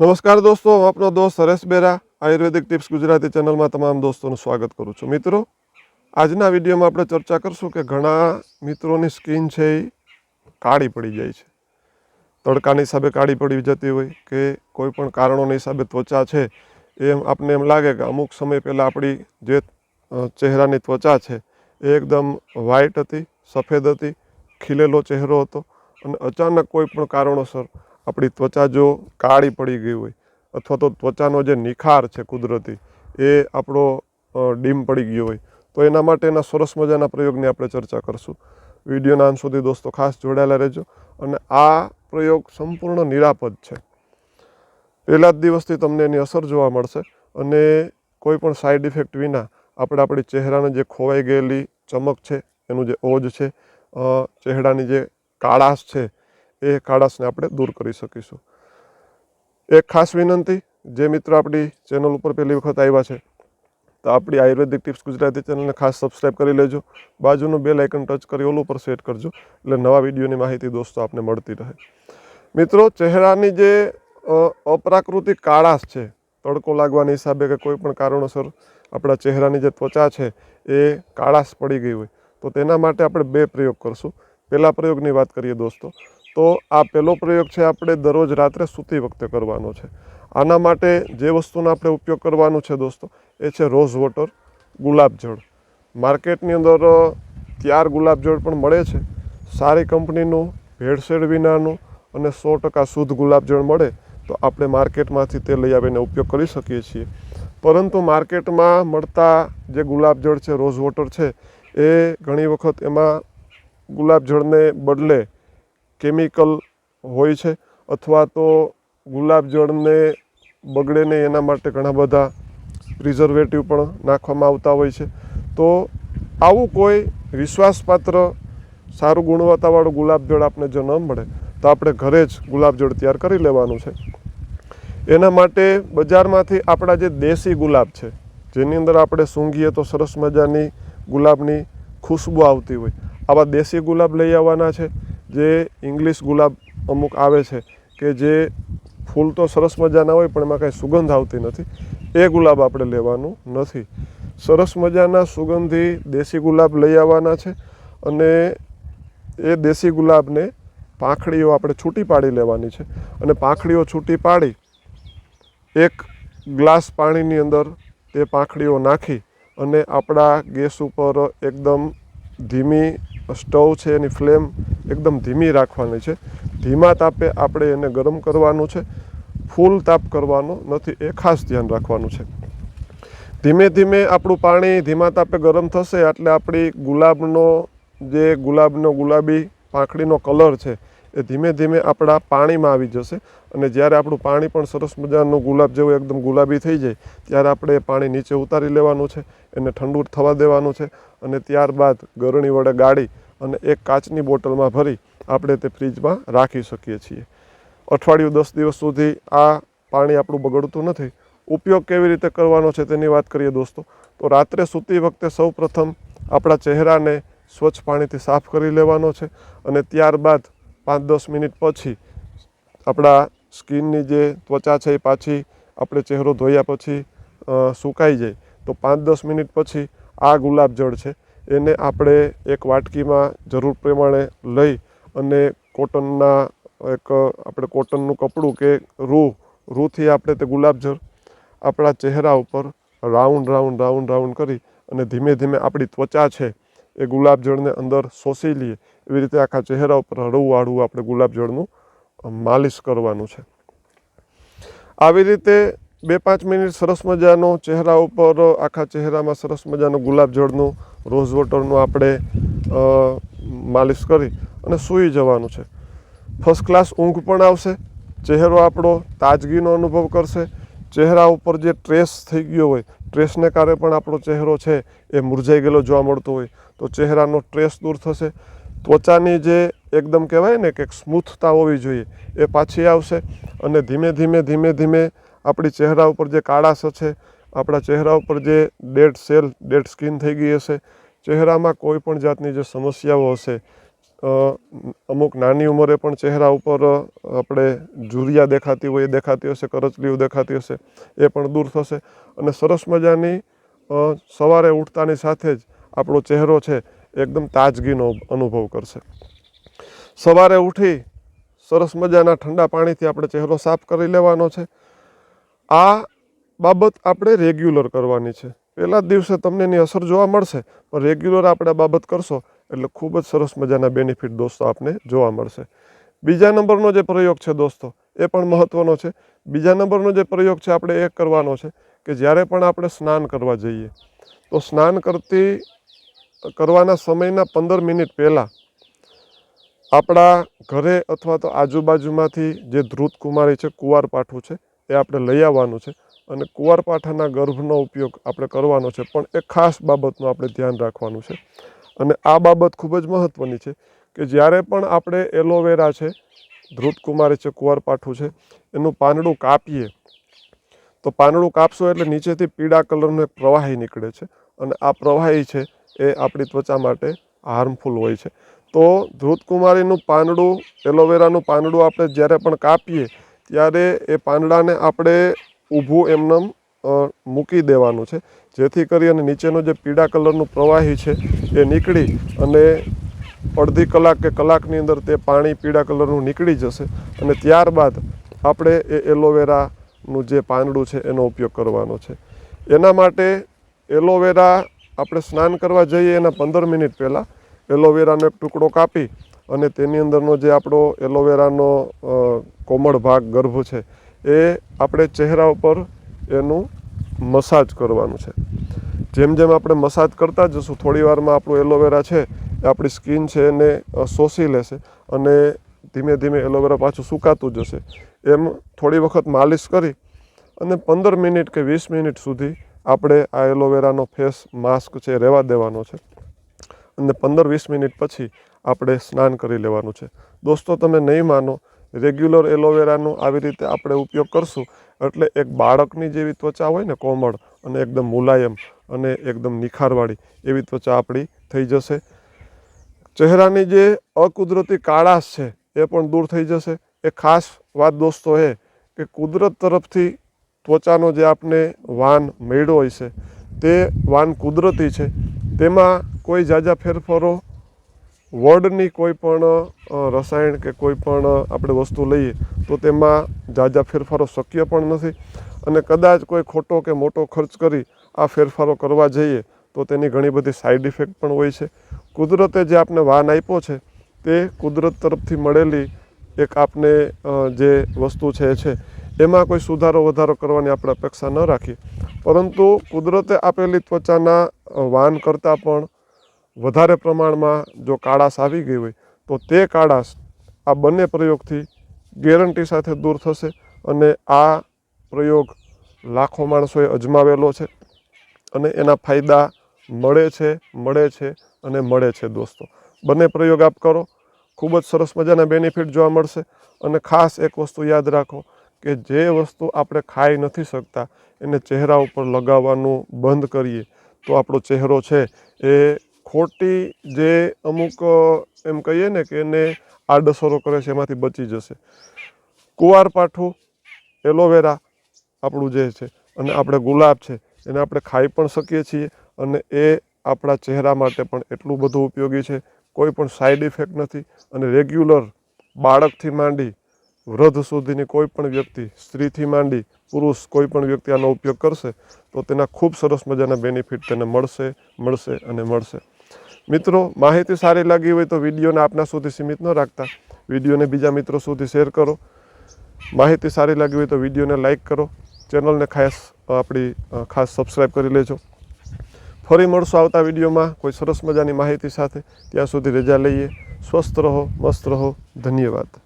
નમસ્કાર દોસ્તો, હું આપનો દોસ્ત હરેશ બેરા, આયુર્વેદિક ટિપ્સ ગુજરાતી ચેનલમાં તમામ દોસ્તોનું સ્વાગત કરું છું. મિત્રો, આજના વિડીયોમાં આપણે ચર્ચા કરશું કે ઘણા મિત્રોની સ્કિન છે એ કાળી પડી જાય છે. તડકાની હિસાબે કાળી પડી જતી હોય કે કોઈ પણ કારણોના હિસાબે ત્વચા છે, એમ આપને એમ લાગે કે અમુક સમય પહેલાં આપણી જે ચહેરાની ત્વચા છે એ એકદમ વ્હાઇટ હતી, સફેદ હતી, ખીલેલો ચહેરો હતો અને અચાનક કોઈ પણ કારણોસર આપણી ત્વચા જો કાળી પડી ગઈ હોય, અથવા તો ત્વચાનો જે નિખાર છે કુદરતી, એ આપણો ડીમ પડી ગયો હોય, તો એના માટેના સરસ મજાના પ્રયોગની આપણે ચર્ચા કરશું. વિડીયોના અંત સુધી દોસ્તો ખાસ જોડાયેલા રહેજો અને આ પ્રયોગ સંપૂર્ણ નિરાપદ છે. પહેલા જ દિવસથી તમને એની અસર જોવા મળશે અને કોઈ પણ સાઈડ ઇફેક્ટ વિના આપણે આપણી ચહેરાને જે ખોવાઈ ગયેલી ચમક છે, એનું જે ઓજ છે ચહેરાની જે કાળાશ છે એ કાળાશને આપણે દૂર કરી શકીશું. એક ખાસ વિનંતી, જે મિત્રો આપણી ચેનલ ઉપર પહેલી વખત આવ્યા છે, તો આપણી આયુર્વેદિક ટિપ્સ ગુજરાતી ચેનલને ખાસ સબસ્ક્રાઈબ કરી લેજો. બાજુનું બેલ આઇકન ટચ કરી ઓલું ઉપર સેટ કરજો, એટલે નવા વિડીયોની માહિતી દોસ્તો આપને મળતી રહે. મિત્રો, ચહેરાની જે અપ્રાકૃતિક કાળાશ છે, તડકો લાગવાના હિસાબે કે કોઈ પણ કારણોસર આપણા ચહેરાની જે ત્વચા છે, એ કાળાશ પડી ગઈ હોય, તો તેના માટે આપણે બે પ્રયોગ કરશું. પહેલા પ્રયોગની વાત કરીએ દોસ્તો. તો આ પહેલો પ્રયોગ છે આપણે દરરોજ રાત્રે સૂતી વખતે કરવાનો છે. આના માટે જે વસ્તુનો આપણે ઉપયોગ કરવાનો છે દોસ્તો, એ છે રોઝ વોટર ગુલાબજળ માર્કેટની અંદર ત્યાર ગુલાબજળ પણ મળે છે. સારી કંપનીનું, ભેળસેળ વિનાનું અને સો ટકા શુદ્ધ ગુલાબજળ મળે તો આપણે માર્કેટમાંથી તે લઈ આવીને ઉપયોગ કરી શકીએ છીએ. પરંતુ માર્કેટમાં મળતા જે ગુલાબજળ છે, રોઝ વોટર છે, એ ઘણી વખત એમાં ગુલાબજળને બદલે કેમિકલ હોય છે અથવા તો ગુલાબજળને બગડે નહીં એના માટે ઘણા બધા પ્રિઝર્વેટિવ પણ નાખવામાં આવતા હોય છે. તો આવું કોઈ વિશ્વાસપાત્ર સારું ગુણવત્તાવાળું ગુલાબજળ આપને જો ન મળે, તો આપણે ઘરે જ ગુલાબજળ તૈયાર કરી લેવાનું છે. એના માટે બજારમાંથી આપણા જે દેશી ગુલાબ છે, જેની અંદર આપણે સૂંઘીએ તો સરસ મજાની ગુલાબની ખુશ્બુ આવતી હોય. આવા દેશી ગુલાબ લઈ આવવાના છે. જે ઇંગ્લિશ ગુલાબ અમુક આવે છે કે જે ફૂલ તો સરસ મજાના હોય પણ એમાં કાંઈ સુગંધ આવતી નથી, એ ગુલાબ આપણે લેવાનું નથી. સરસ મજાના સુગંધી દેશી ગુલાબ લઈ આવવાના છે અને એ દેશી ગુલાબને પાંખડીઓ આપણે છૂટી પાડી લેવાની છે અને પાંખડીઓ છૂટી પાડી એક ગ્લાસ પાણીની અંદર તે પાંખડીઓ નાખી અને આપણા ગેસ ઉપર એકદમ ધીમી સ્ટવ છે એની ફ્લેમ એકદમ ધીમી રાખવાની છે. ધીમા તાપે આપણે એને ગરમ કરવાનું છે. ફૂલ તાપ કરવાનો નથી, એ ખાસ ધ્યાન રાખવાનું છે. ધીમે ધીમે આપણું પાણી ધીમા તાપે ગરમ થશે એટલે આપણી ગુલાબનો જે ગુલાબનો ગુલાબી પાંખડીનો કલર છે, એ ધીમે ધીમે આપણા પાણીમાં આવી જશે. અને જ્યારે આપણું પાણી પણ સરસ મજાનું ગુલાબ જેવું એકદમ ગુલાબી થઈ જાય, ત્યારે આપણે એ પાણી નીચે ઉતારી લેવાનું છે, એને ઠંડુ થવા દેવાનું છે અને ત્યારબાદ ગરણી વડે ગાળી અને એક કાચની બોટલમાં ભરી આપણે તે ફ્રીજમાં રાખી શકીએ છીએ. અઠવાડિયું દસ દિવસ સુધી આ પાણી આપણું બગડતું નથી. ઉપયોગ કેવી રીતે કરવાનો છે તેની વાત કરીએ દોસ્તો. તો રાત્રે સૂતી વખતે સૌ પ્રથમ આપણા ચહેરાને સ્વચ્છ પાણીથી સાફ કરી લેવાનો છે અને ત્યારબાદ પાંચ દસ મિનિટ પછી આપણા સ્કિનની જે ત્વચા છે એ પાછી આપણે ચહેરો ધોયા પછી સુકાઈ જાય. તો પાંચ દસ મિનિટ પછી આ ગુલાબજળ છે. એને આપણે એક વાટકીમાં જરૂર પ્રમાણે લઈ અને કોટનના એક આપણે કોટનનું કપડું કે રૂ રૂથી આપણે તે ગુલાબજળ આપણા ચહેરા ઉપર રાઉન્ડ રાઉન્ડ રાઉન્ડ રાઉન્ડ કરી અને ધીમે ધીમે આપણી ત્વચા છે એ ગુલાબજળને અંદર શોષી લઈએ. એવી રીતે આખા ચહેરા ઉપર હળવું હળવું આપણે ગુલાબજળનું અ, માલિશ કરવાનું છે. આવી રીતે બે પાંચ મિનિટ સરસ મજાનો ચહેરા ઉપર, આખા ચહેરામાં સરસ મજાનું ગુલાબજળનું રોઝ વોટરનું આપણે માલિશ કરી અને સૂઈ જવાનું છે. ફર્સ્ટ ક્લાસ ઊંઘ પણ આવશે. ચહેરો આપણો તાજગીનો અનુભવ કરશે. ચહેરા ઉપર જે ટ્રેસ થઈ ગયો હોય ટ્રેસને કારણે પણ આપણો ચહેરો છે એ મુરઝાઈ ગયેલો જોવા મળતો હોય, તો ચહેરાનો ટ્રેસ દૂર થશે. ત્વચાની જે એકદમ કહેવાય ને કે સ્મૂથતા હોવી જોઈએ. એ પાછી આવશે અને ધીમે ધીમે ધીમે ધીમે આપણી ચહેરા ઉપર જે કાળાશ છે આપણા ચહેરા ઉપર જે ડેડ સેલ, ડેડ સ્કિન થઈ ગઈ હશે, ચહેરામાં કોઈ પણ જાતની જે સમસ્યાઓ હશે અમુક નાની ઉંમરે પણ ચહેરા ઉપર આપણે જુરિયા દેખાતી હોય, એ દેખાતી હશે, કરચલીઓ દેખાતી હશે, એ પણ દૂર થશે. અને સરસ મજાની સવારે ઉઠતાની સાથે જ આપણો ચહેરો છે એકદમ તાજગીનો અનુભવ કરશે. સવારે ઉઠી સરસ મજાના ઠંડા પાણીથી આપણે ચહેરો સાફ કરી લેવાનો છે. આ બાબત આપણે રેગ્યુલર કરવાની છે. પહેલા જ દિવસે તમને એની અસર જોવા મળશે, પણ રેગ્યુલર આપણે આ બાબત કરશો એટલે ખૂબ જ સરસ મજાના બેનિફિટ દોસ્તો આપને જોવા મળશે. બીજા નંબરનો જે પ્રયોગ છે દોસ્તો, એ પણ મહત્ત્વનો છે. બીજા નંબરનો જે પ્રયોગ છે આપણે એ કરવાનો છે કે જ્યારે પણ આપણે સ્નાન કરવા જઈએ, તો સ્નાન કરતી, કરવાના સમયના પંદર મિનિટ પહેલાં આપણા ઘરે અથવા તો આજુબાજુમાંથી જે ધ્રુત કુમારી છે, કુંવારપાઠું છે, એ આપણે લઈ આવવાનું છે અને કુંવારપાઠાના ગર્ભનો ઉપયોગ આપણે કરવાનો છે. પણ એ ખાસ બાબતનું આપણે ધ્યાન રાખવાનું છે. અને આ બાબત ખૂબ જ મહત્ત્વની છે કે જ્યારે પણ આપણે એલોવેરા છે ધ્રુત કુમારી છે, કુંવારપાઠું છે, એનું પાંદડું કાપીએ, તો પાંદડું કાપશો એટલે નીચેથી પીળા કલરનું એક પ્રવાહી નીકળે છે અને આ પ્રવાહી છે એ આપણી ત્વચા માટે હાર્મફુલ હોય છે. તો ધ્રુતકુમારીનું પાંદડું, એલોવેરાનું પાંદડું આપણે જ્યારે પણ કાપીએ, ત્યારે એ પાંદડાને આપણે ઊભું એમનેમ મૂકી દેવાનું છે. જેથી કરી અને નીચેનો જે પીળા કલરનું પ્રવાહી છે એ નીકળી અને અડધી કલાક કે કલાકની અંદર તે પાણી પીળા કલરનું નીકળી જશે અને ત્યારબાદ આપણે એ એલોવેરાનું જે પાંદડું છે એનો ઉપયોગ કરવાનો છે. એના માટે એલોવેરા આપણે સ્નાન કરવા જઈએ એના પંદર મિનિટ પહેલાં. એલોવેરાનો એક ટુકડો કાપી અને તેની અંદરનો જે આપણો એલોવેરાનો કોમળ ભાગ ગર્ભ છે, એ આપણે ચહેરા ઉપર એનું મસાજ કરવાનું છે. જેમ જેમ આપણે મસાજ કરતા જશું, થોડી વારમાં આપણું એલોવેરા છે, એ આપણી સ્કિન છે એને શોષી લેશે અને ધીમે ધીમે એલોવેરા પાછું સુકાતું જશે. એમ થોડી વખત માલિશ કરી અને પંદર મિનિટ કે વીસ મિનિટ સુધી આપણે આ એલોવેરાનો ફેસ માસ્ક છે રહેવા દેવાનો છે. અને પંદર વીસ મિનિટ પછી આપણે સ્નાન કરી લેવાનું છે. દોસ્તો, તમે નહીં માનો, રેગ્યુલર એલોવેરાનો આવી રીતે આપણે ઉપયોગ કરશું એટલે એક બાળકની જેવી ત્વચા હોય ને, કોમળ અને એકદમ મુલાયમ અને એકદમ નિખારવાળી એવી ત્વચા આપણી થઈ જશે. ચહેરાની જે અકુદરતી કાળાશ છે એ પણ દૂર થઈ જશે. એ ખાસ વાત દોસ્તો એ કે કુદરત તરફથી ત્વચાનો જે આપને વાન મળ્યો હોય છે, તે વાન કુદરતી છે. તેમાં કોઈ જાજા ફેરફારો વર્ડની કોઈ પણ રસાયણ કે કોઈ પણ આપણે વસ્તુ લઈએ, તો તેમાં જાજા ફેરફારો શક્ય પણ નથી. અને કદાચ કોઈ ખોટો કે મોટો ખર્ચ કરી આ ફેરફારો કરવા જઈએ, તો તેની ઘણી બધી સાઈડ ઇફેક્ટ પણ હોય છે. કુદરતે જે આપને વાન આપ્યો છે, તે કુદરત તરફથી મળેલી એક આપને જે વસ્તુ છે છે, એમાં કોઈ સુધારો વધારો કરવાની આપણે અપેક્ષા ન રાખીએ. પરંતુ કુદરતે આપેલી ત્વચાના વાન કરતાં પણ વધારે પ્રમાણમાં જો કાળાશ આવી ગઈ હોય, તો તે કાળાશ આ બંને પ્રયોગથી ગેરંટી સાથે દૂર થશે અને આ પ્રયોગ લાખો માણસોએ અજમાવેલો છે અને એના ફાયદા મળે છે મળે છે અને મળે છે દોસ્તો. બંને પ્રયોગ આપ કરો. ખૂબ જ સરસ મજાના બેનિફિટ જોવા મળશે અને ખાસ એક વસ્તુ યાદ રાખો કે જે વસ્તુ આપણે ખાઈ નથી શકતા, એને ચહેરા ઉપર લગાવવાનું બંધ કરીએ. તો આપણો ચહેરો છે એ ખોટી જે અમુક એમ કહીએ ને કે એને આડઅસરો કરે છે, એમાંથી બચી જશે. કુવારપાઠું એલોવેરા આપણું જે છે, અને આપણે ગુલાબ છે, એને આપણે ખાઈ પણ શકીએ છીએ, અને એ આપણા ચહેરા માટે પણ એટલું બધું ઉપયોગી છે. કોઈ પણ સાઈડ ઇફેક્ટ નથી, અને રેગ્યુલર બાળકથી માંડી વૃદ્ધ સુધીની કોઈ પણ વ્યક્તિ, સ્ત્રીથી માંડી પુરુષ કોઈ પણ વ્યક્તિ આનો ઉપયોગ કરશે, તો તેના ખૂબ સરસ મજાના બેનિફિટ તેને મળશે મળશે અને મળશે. મિત્રો, માહિતી સારી લાગી હોય તો વિડીયોને આપના સુધી સીમિત ન રાખતા. વિડીયોને બીજા મિત્રો સુધી શેર કરો. માહિતી સારી લાગી હોય તો વિડીયોને લાઇક કરો. ચેનલને ખાસ આપણી ખાસ સબસ્ક્રાઈબ કરી લેજો. ફરી મળશું આવતા વિડીયોમાં. કોઈ સરસ મજાની માહિતી સાથે. ત્યાં સુધી રજા લઈએ. સ્વસ્થ રહો, મસ્ત રહો. ધન્યવાદ.